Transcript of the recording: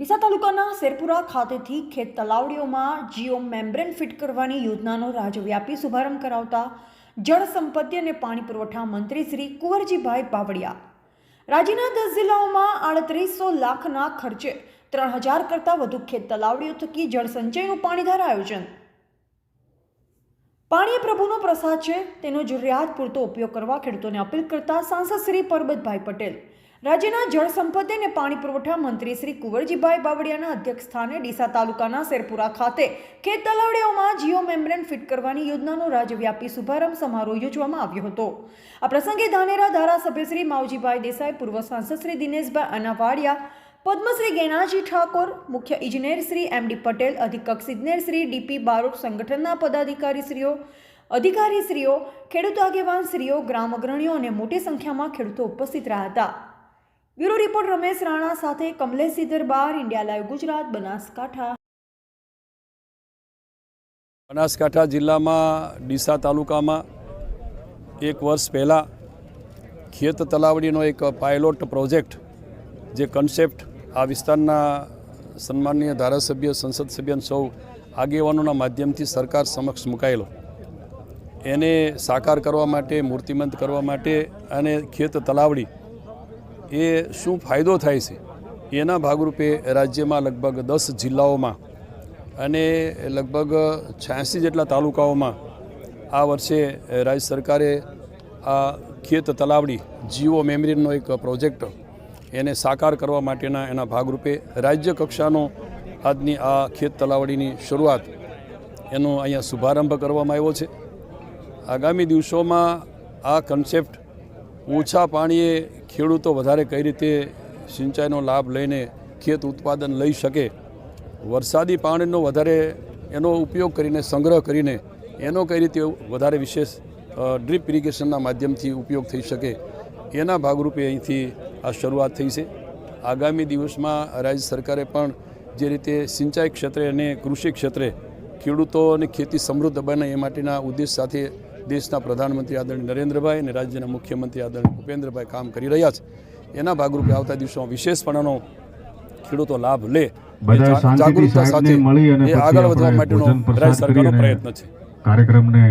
ડીસા તાલુકાના શેરપુરા ખાતેથી ખેત તલાવડીઓમાં જીઓ મેમ્બ્રેન ફિટ કરવાની યોજનાનો રાજવ્યાપી શુભારંભ કરાવતા જળ સંપત્તિ અને પાણી પુરવઠા મંત્રી શ્રી કુંવરજીભાઈ બાવળિયા. રાજ્યના દસ જિલ્લાઓમાં આડત્રીસો લાખના ખર્ચે ત્રણ હજાર કરતાં વધુ ખેત તલાવડીઓ થકી જળ સંચયનું પાણીધાર આયોજન પાણી પ્રભુનો પ્રસાદ છે, તેનો જરૂરિયાત પૂરતો ઉપયોગ કરવા ખેડૂતોને અપીલ કરતા સાંસદ શ્રી પરબતભાઈ પટેલ. રાજ્યના જળ સંપત્તિ અને પાણી પુરવઠા મંત્રી શ્રી કુંવરજીભાઈ બાવળિયાના અધ્યક્ષ સ્થાને ડીસા તાલુકાના શેરપુરા ખાતે ખેત તલાવડીઓમાં જીઓ મેમ્બ્રેન ફિટ કરવાની યોજનાનો રાજ્યવ્યાપી શુભારંભ સમારોહ યોજવામાં આવ્યો હતો. આ પ્રસંગે ધાનેરા ધારાસભ્ય શ્રી માવજીભાઈ દેસાઈ, પૂર્વ સાંસદ શ્રી દિનેશભાઈ અનાવાડિયા પદ્મશ્રી ગેનાજી ઠાકોર, મુખ્ય ઇજનેર શ્રી એમ ડી પટેલ અધિકક્ષ ઇજનેર શ્રી, ડીપી બારોટ સંગઠનના પદાધિકારીશ્રીઓ, અધિકારીશ્રીઓ, ખેડૂત આગેવાન શ્રીઓ ગ્રામ અગ્રણીઓ અને મોટી સંખ્યામાં ખેડૂતો ઉપસ્થિત રહ્યા હતા. બ્યુરો રિપોર્ટ રમેશ રાણા સાથે કમલેશ સિદ્ધર બાર, ઇન્ડિયા લાઈવ ગુજરાત, બનાસકાંઠા. બનાસકાંઠા જિલ્લામાં ડીસા તાલુકામાં એક વર્ષ પહેલાં ખેત તલાવડીનો એક પાયલોટ પ્રોજેક્ટ જે કન્સેપ્ટ આ વિસ્તારના સન્માનીય ધારાસભ્ય, સંસદ સભ્ય સૌ આગેવાનોના માધ્યમથી સરકાર સમક્ષ મુકાયેલો. એને સાકાર કરવા માટે, મૂર્તિમંત કરવા માટે અને ખેત તલાવડી એ શું ફાયદો થાય છે? એના ભાગરૂપે રાજ્યમાં લગભગ દસ જિલ્લાઓમાં અને લગભગ છ્યાસી જેટલા તાલુકાઓમાં આ વર્ષે રાજ્ય સરકારે આ ખેત તલાવડી જીઓ મેમરીનો એક પ્રોજેક્ટ એને સાકાર કરવા માટેના એના ભાગરૂપે રાજ્ય કક્ષાનો આજની આ ખેત તલાવડીની શરૂઆત એનો અહીંયા શુભારંભ કરવામાં આવ્યો છે. આગામી દિવસોમાં આ કન્સેપ્ટ ઓછા પાણીએ ખેડૂતો વધારે કઈ રીતે સિંચાઈનો લાભ લઈને ખેત ઉત્પાદન લઈ શકે, વરસાદી પાણીનો વધારે એનો ઉપયોગ કરીને, સંગ્રહ કરીને એનો કઈ રીતે વધારે વિશેષ ડ્રીપ ઇરિગેશનના માધ્યમથી ઉપયોગ થઈ શકે એના ભાગરૂપે અહીંથી આ શરૂઆત થઈ છે. આગામી દિવસમાં રાજ્ય સરકારે પણ જે રીતે સિંચાઈ ક્ષેત્રે અને કૃષિ ક્ષેત્રે ખેડૂતો અને ખેતી સમૃદ્ધ બને એ માટેના ઉદ્દેશ સાથે દેશના પ્રધાનમંત્રી આદરણીય નરેન્દ્રભાઈ અને રાજ્યના મુખ્યમંત્રી આદરણીય ભૂપેન્દ્રભાઈ કામ કરી રહ્યા છે. એના ભાગરૂપે આવતા દિવસોમાં વિશેષપણાનો ખેડૂતો લાભ લે. જાગૃતતા સાથે એ આગળ વધવા માટેનો રાજ્ય સરકારનો પ્રયત્ન છે. કાર્યક્રમને